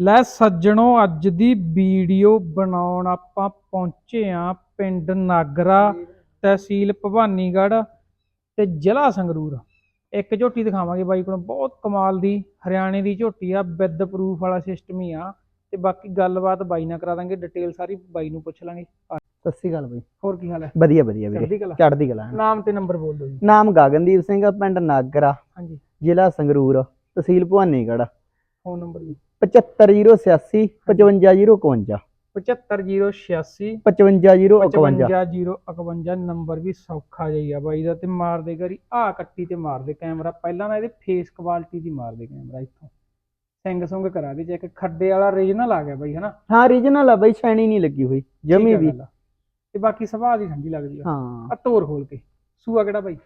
ਲੈ ਸੱਜਣੋ ਅੱਜ ਦੀ ਵੀਡੀਓ ਬਣਾਉਣ ਆਪਾਂ ਪਹੁੰਚੇ ਆ ਪਿੰਡ ਨਾਗਰਾ ਤਹਿਸੀਲ ਭਵਾਨੀਗੜ੍ਹ ਤੇ ਜ਼ਿਲ੍ਹਾ ਸੰਗਰੂਰ। ਇੱਕ ਝੋਟੀ ਦਿਖਾਵਾਂਗੇ ਬਾਈ ਕੋਲ ਬਹੁਤ ਕਮਾਲ ਦੀ ਹਰਿਆਣੇ ਦੀ ਝੋਟੀ ਆ ਵਿਦ ਪ੍ਰੂਫ ਵਾਲਾ ਸਿਸਟਮ ਹੀ ਆ। ਤੇ ਬਾਕੀ ਗੱਲਬਾਤ ਬਾਈ ਨਾਲ ਕਰਾ ਦਾਂਗੇ ਡਿਟੇਲ ਸਾਰੀ ਬਾਈ ਨੂੰ ਪੁੱਛ ਲਾਂਗੇ। ਸਤਿ ਸ਼੍ਰੀ ਅਕਾਲ ਬਈ। ਹੋਰ ਕੀ ਹਾਲ ਹੈ? ਵਧੀਆ ਵਧੀਆ ਵੀਰੇ। ਚੜ੍ਹਦੀ ਕਲਾ? ਚੜ੍ਹਦੀ ਕਲਾ। ਨਾਮ ਤੇ ਨੰਬਰ ਬੋਲ ਦਿਓ ਜੀ। ਨਾਮ ਗਗਨਦੀਪ ਸਿੰਘ ਪਿੰਡ ਨਾਗਰਾ ਹਾਂਜੀ। ਜ਼ਿਲ੍ਹਾ ਸੰਗਰੂਰ ਤਹਿਸੀਲ ਭਵਾਨੀਗੜ੍ਹ। ਫੋਨ ਨੰਬਰ ਜੀ। 75086 55051 75086 55051 55051 ਨੰਬਰ ਵੀ ਸੌਖਾ ਹੀ ਆ ਬਾਈ ਦਾ ਤੇ ਮਾਰਦੇ ਕਰੀ ਆ ਕੱਟੀ ਤੇ ਮਾਰਦੇ ਕੈਮਰਾ। ਪਹਿਲਾਂ ਨਾ ਇਹਦੇ ਫੇਸ ਕੁਆਲਿਟੀ ਦੀ ਮਾਰਦੇ ਕੈਮਰਾ ਇੱਥੋਂ। ਸਿੰਗ ਸੁੰਗ ਕਰਾ ਦੇ ਚੈੱਕ ਖੱਡੇ ਵਾਲਾ ਰੀਜਨਲ ਆ ਗਿਆ ਬਾਈ ਹਨਾ? ਹਾਂ ਰੀਜਨਲ ਆ ਬਈ ਸ਼ੈਣੀ ਨਹੀਂ ਲੱਗੀ ਹੋਈ ਜਮੀ ਵੀ। ਤੇ ਬਾਕੀ ਸੁਭਾਅ ਦੀ ਠੰਡੀ ਲੱਗਦੀ ਆ। ਹਾਂ। ਆ ਤੋਰ ਖੋਲ ਕੇ। ਸੂਆ ਕਿਹੜਾ ਬਾਈ?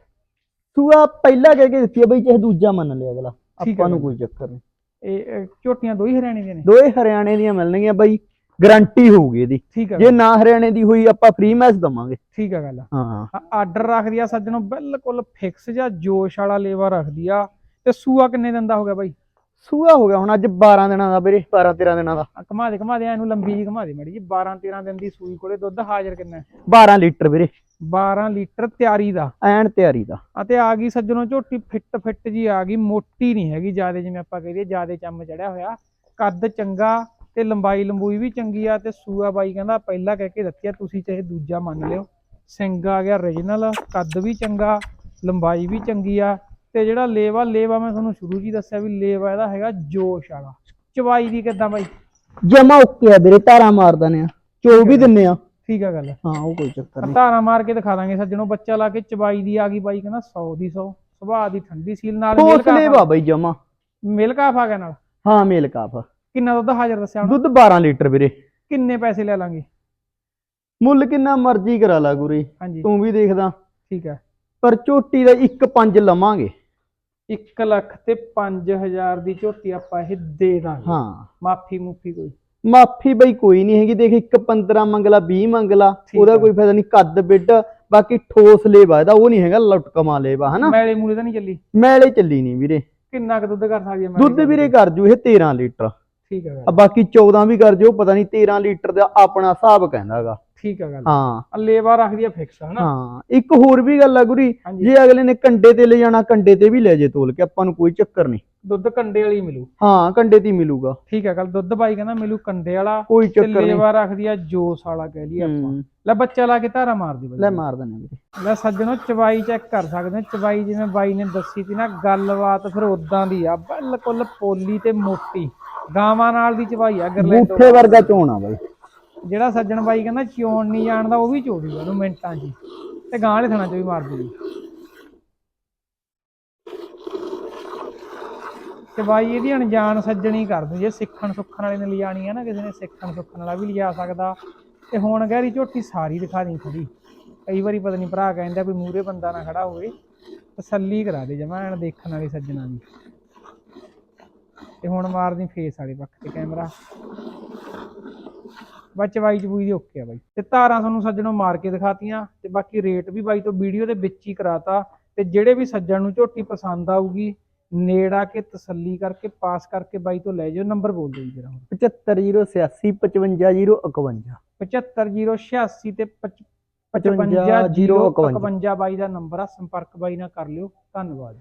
ਸੂਆ ਪਹਿਲਾਂ ਕਹਿ ਕੇ ਦਿੱਤੀ ਆ ਬਈ ਚਾਹੇ ਦੂਜਾ ਮੰਨ ਲਿਆ ਅਗਲਾ। ਆਪਾਂ ਨੂੰ। ਕੋਈ ਚੱਕਰ ਨਹੀਂ। ਇਹ ਝੋਟੀਆਂ ਦੋ ਹੀ ਹਰਿਆਣੇ ਦੀਆਂ ਨੇ। ਦੋਏ ਹਰਿਆਣੇ ਦੀਆਂ ਮਿਲਣਗੀਆਂ ਬਈ ਗਾਰੰਟੀ ਹੋਊਗੀ ਇਹਦੀ। ਠੀਕ ਆ ਜੇ ਨਾ ਹਰਿਆਣੇ ਦੀ ਹੋਈ ਆਪਾਂ ਫ੍ਰੀ ਮੈਚ ਦਵਾਂਗੇ। ਠੀਕ ਆ ਗੱਲ ਹਾਂ। ਆਰਡਰ ਰੱਖਦੀ ਆ ਸੱਜਣੋ ਬਿਲਕੁਲ ਫਿਕਸ ਜਾਂ ਜੋਸ਼ ਵਾਲਾ ਲੇਵਾ ਰੱਖਦੀ ਆ। ਤੇ ਸੂਆ ਕਿੰਨੇ ਦਿਨ ਦਾ ਹੋ ਗਿਆ ਬਾਈ? ਸੂਆ ਹੋ ਗਿਆ ਹੁਣ ਅੱਜ 12 ਦਿਨਾਂ ਦਾ ਵੀਰੇ 12 13 ਦਿਨਾਂ ਦਾ। ਆ ਘੁਮਾ ਦੇ ਘੁਮਾ ਦੇ ਇਹਨੂੰ ਲੰਬੀ ਜੀ ਘੁਮਾ ਦੇ ਮੜੀ ਜੀ 12 13 ਦਿਨ ਦੀ ਸੂਈ ਕੋਲੇ ਦੁੱਧ ਹਾਜ਼ਰ ਕਿੰਨਾ ਹੈ? 12 ਲੀਟਰ ਵੀਰੇ। 12 ਲੀਟਰ ਤਿਆਰੀ ਦਾ। ਐਨ ਤਿਆਰੀ ਦਾ। ਅਤੇ ਆ ਗਈ ਸੱਜਣੋ ਝੋਟੀ ਫਿੱਟ ਫਿੱਟ ਜੀ ਆ ਗਈ ਮੋਟੀ ਨਹੀਂ ਹੈਗੀ ਜਿਆਦੇ ਜਿਵੇਂ ਆਪਾਂ ਕਹਦੇ ਜਿਆਦੇ ਚੰਮ ਚੜਿਆ ਹੋਇਆ। ਕੱਦ ਚੰਗਾ ਤੇ ਲੰਬਾਈ ਲੰਬੂਈ ਵੀ ਚੰਗੀ ਆ ਤੇ ਸੂਆ ਬਾਈ ਕਹਿੰਦਾ ਪਹਿਲਾਂ ਕਹਿ ਕੇ ਦਿੱਤੀ ਆ ਤੁਸੀਂ ਚਾਹੇ ਦੂਜਾ ਮੰਨ ਲਿਓ। ਸਿੰਘ ਆ ਗਿਆ origignal ਕੱਦ ਵੀ ਚੰਗਾ ਲੰਬਾਈ ਵੀ ਚੰਗੀ ਆ। ਤੇ ਜਿਹੜਾ ਲੇਵਾ ਲੇਵਾ ਮੈਂ ਤੁਹਾਨੂੰ ਸ਼ੁਰੂ ਹੀ ਦੱਸਿਆ ਵੀ ਲੇਵਾ ਇਹਦਾ ਹੈਗਾ ਜੋਸ਼ ਵਾਲਾ। ਚਵਾਈ ਦੀ ਕਿੱਦਾਂ ਬਾਈ? ਜਮਾ ਓਕੇ ਆ ਵੀਰੇ ਧਾਰਾ ਮਾਰ ਦਨੇ ਆ। ਚੋ ਵੀ ਦਿੰਨੇ ਆ। ਠੀਕ ਆ ਗੱਲ। ਹਾਂ ਉਹ ਕੋਈ ਚੱਕਰ ਨਹੀਂ ਧਾਰਾ ਮਾਰ ਕੇ ਦਿਖਾ ਦਾਂਗੇ ਸੱਜਣੋ ਬੱਚਾ ਲਾ ਕੇ ਚਵਾਈ ਦੀ ਆ ਗਈ ਬਾਈ ਕਹਿੰਦਾ 100 ਦੀ 100 ਸੁਭਾਅ ਦੀ ਠੰਡੀ ਸੀਲ ਨਾਲ ਮਿਲ ਹੌਸਲੇ ਵਾ ਬਈ ਜਮਾ। ਮਿਲ ਕਾਫ ਗਿਆ ਨਾਲ? ਹਾਂ ਮੇਲ ਕਾਫ ਕਿੰਨਾ ਦੁੱਧ ਹਾਜ਼ਰ ਦੱਸਿਆ ਹੁਣ ਦੁੱਧ 12 ਲੀਟਰ ਵੀਰੇ। ਕਿੰਨੇ ਪੈਸੇ ਲੈ ਲਾਂਗੇ? ਮੁੱਲ ਕਿੰਨਾ ਮਰਜ਼ੀ ਕਰਾ ਲਾ ਗੁਰੀ। ਤੂੰ ਵੀ ਦੇਖਦਾ। ਠੀਕ ਹੈ ਪਰ ਝੋਟੀ ਦਾ 1.5 ਲਵਾਂਗੇ। 1 ਲੱਖ ਤੇ 5000 ਦੀ ਝੋਟੀ ਆਪਾਂ ਇਹ ਦੇ ਦਾਂਗੇ। ਹਾਂ। ਮਾਫੀ ਮੁਫੀ ਕੋਈ? ਮਾਫੀ ਬਈ ਕੋਈ ਨਹੀਂ ਹੈਗੀ। ਦੇਖ ਇੱਕ 15 ਮੰਗਲਾ 20 ਮੰਗਲਾ ਉਹਦਾ। ਕੋਈ ਫਾਇਦਾ ਨਹੀਂ। ਕੱਦ ਬਿੱਡ ਬਾਕੀ ਠੋਸ ਲੇਵਾ ਇਹਦਾ ਉਹ ਨਹੀਂ ਹੈਗਾ ਲਟਕਮਾ ਲੇਵਾ ਹਨਾ? ਮੈਲੇ ਮੂਲੇ ਤਾਂ ਨਹੀਂ ਚੱਲੀ? ਮੈਲੇ ਚੱਲੀ ਨਹੀਂ ਵੀਰੇ। ਕਿੰਨਾ ਕੁ ਦੁੱਧ ਕਰ ਸਕਦੀ ਹੈ ਦੁੱਧ? ਵੀਰੇ ਕਰ ਜੂ ਇਹ 13 ਲੀਟਰ। ਠੀਕ ਹੈ ਬਾਕੀ 14 ਵੀ ਕਰ ਜੋ ਪਤਾ ਨਹੀਂ 13 ਲੀਟਰ ਦਾ ਆਪਣਾ ਹਿਸਾਬ ਕਹਿੰਦਾਗਾ ਠੀਕ ਹੈ ਗੱਲ। ਹਾਂ। ਆ ਲੇਵਾ ਰੱਖਦੀ ਹੈ ਫਿਕਸ ਹਨਾ? ਹਾਂ ਇੱਕ ਹੋਰ ਵੀ ਗੱਲ ਆ ਗੁਰੀ ਜੇ ਅਗਲੇ ਨੇ ਕੰਡੇ ਤੇ ਲੈ ਜਾਣਾ ਕੰਡੇ ਤੇ ਵੀ ਲੈ ਜੇ ਤੋਲ ਕੇ ਆਪਾਂ ਨੂੰ ਕੋਈ ਚੱਕਰ ਨਹੀਂ। ਦੁੱਧ ਕੰਡੇ ਵਾਲੀ ਮਿਲੂ। ਹਾਂ ਕੰਡੇ ਤੇ ਮਿਲੂਗਾ। ਠੀਕ ਹੈ ਗੱਲ ਦੁੱਧ ਬਾਈ ਕਹਿੰਦਾ ਮਿਲੂ ਕੰਡੇ ਵਾਲਾ ਕੋਈ ਤੇ ਚੱਕਰ ਨਹੀਂ। ਲੇਵਾ ਰੱਖਦੀ ਆ ਜੋਸ ਵਾਲਾ ਕਹਿ ਲਈ ਆਪਾਂ। ਲੈ ਬੱਚਾ ਲਾ ਕੇ ਧਾਰਾ ਮਾਰਦੀ ਬਾਈ ਲੈ ਮਾਰ ਦਨੇ ਵੀਰੇ। ਲੈ ਸੱਜਣੋ ਚਵਾਈ ਚੈੱਕ ਕਰ ਸਕਦੇ ਚਵਾਈ ਜਿਵੇਂ ਬਾਈ ਨੇ ਦੱਸੀ ਸੀ ਨਾ ਗੱਲਬਾਤ ਫਿਰ ਉਦਾਂ ਦੀ ਆ। ਬਿਲਕੁਲ ਪੋਲੀ ਤੇ ਮੋਟੀ। ਗਾਵਾਂ ਨਾਲ ਦੀ ਚਵਾਈ ਆ ਗਰਲੈਂਡੋ ਬੂਠੇ ਵਰਗਾ ਚੋਣਾ ਬਾਈ। ਜਿਹੜਾ ਸੱਜਣ ਬਾਈ ਕਹਿੰਦਾ ਚੋਣ ਨਹੀਂ ਜਾਣਦਾ, ਉਹ ਵੀ ਚੋੜੂਗਾ ਉਹਨੂੰ ਮਿੰਟਾਂ 'ਚ ਤੇ ਗਾਂ ਵਾਲੇ ਥਣਾ 'ਚ ਵੀ ਮਾਰ ਦੂਗੀ। ਤੇ ਬਾਈ ਇਹਦੀ ਅਣਜਾਣ ਸੱਜਣੀ ਕਰ ਦੂ ਜੇ ਸਿੱਖਣ ਸੁੱਖਣ ਵਾਲੇ ਨੇ ਲਿਜਾਣੀ ਆ ਨਾ, ਕਿਸੇ ਨੇ ਸਿੱਖਣ ਸੁੱਖਣ ਵਾਲਾ ਵੀ ਲਿਜਾ ਸਕਦਾ। ਤੇ ਹੁਣ ਗਹਿਰੀ ਝੋਟੀ ਸਾਰੀ ਦਿਖਾ ਦੀ ਥੋੜੀ ਕਈ ਵਾਰੀ ਪਤਾ ਨਹੀਂ ਭਰਾ ਕਹਿੰਦਾ ਵੀ ਮੂਰੇ ਬੰਦਾ ਨਾ ਖੜਾ ਹੋਵੇ, ਤਸੱਲੀ ਕਰਾ ਦੇ ਜਮਾ ਐਨ ਦੇਖਣ ਵਾਲੀ ਸੱਜਣਾ ਦੀ। ਤੇ ਹੁਣ ਮਾਰਦੀ ਫੇਸ ਵਾਲੇ ਪੱਖ ਤੇ ਕੈਮਰਾ। ਬਸ ਵਾਈ ਚਬੂਈ ਦੀ ਓਕੇ ਆ ਬਾਈ। ਤੇ ਧਾਰਾਂ ਤੁਹਾਨੂੰ ਸੱਜਣੋਂ ਮਾਰ ਕੇ ਦਿਖਾਤੀਆਂ ਤੇ ਬਾਕੀ ਰੇਟ ਵੀ ਬਾਈ ਤੋਂ ਵੀਡੀਓ ਦੇ ਵਿੱਚ ਹੀ ਕਰਾਤਾ ਤੇ ਜਿਹੜੇ ਵੀ ਸੱਜਣ ਨੂੰ ਝੋਟੀ ਪਸੰਦ ਆਊਗੀ ਨੇੜਾ ਕੇ ਤਸੱਲੀ ਕਰਕੇ ਪਾਸ ਕਰਕੇ ਬਾਈ ਤੋਂ ਲੈ ਜਾਓ ਨੰਬਰ ਬੋਲ ਦਿਓ ਜਰਾ 75086 55051 75086 ਤੇ 55 55 ਬਾਈ ਦਾ ਨੰਬਰ ਆ ਸੰਪਰਕ ਬਾਈ ਨਾਲ ਕਰ ਲਿਓ ਧੰਨਵਾਦ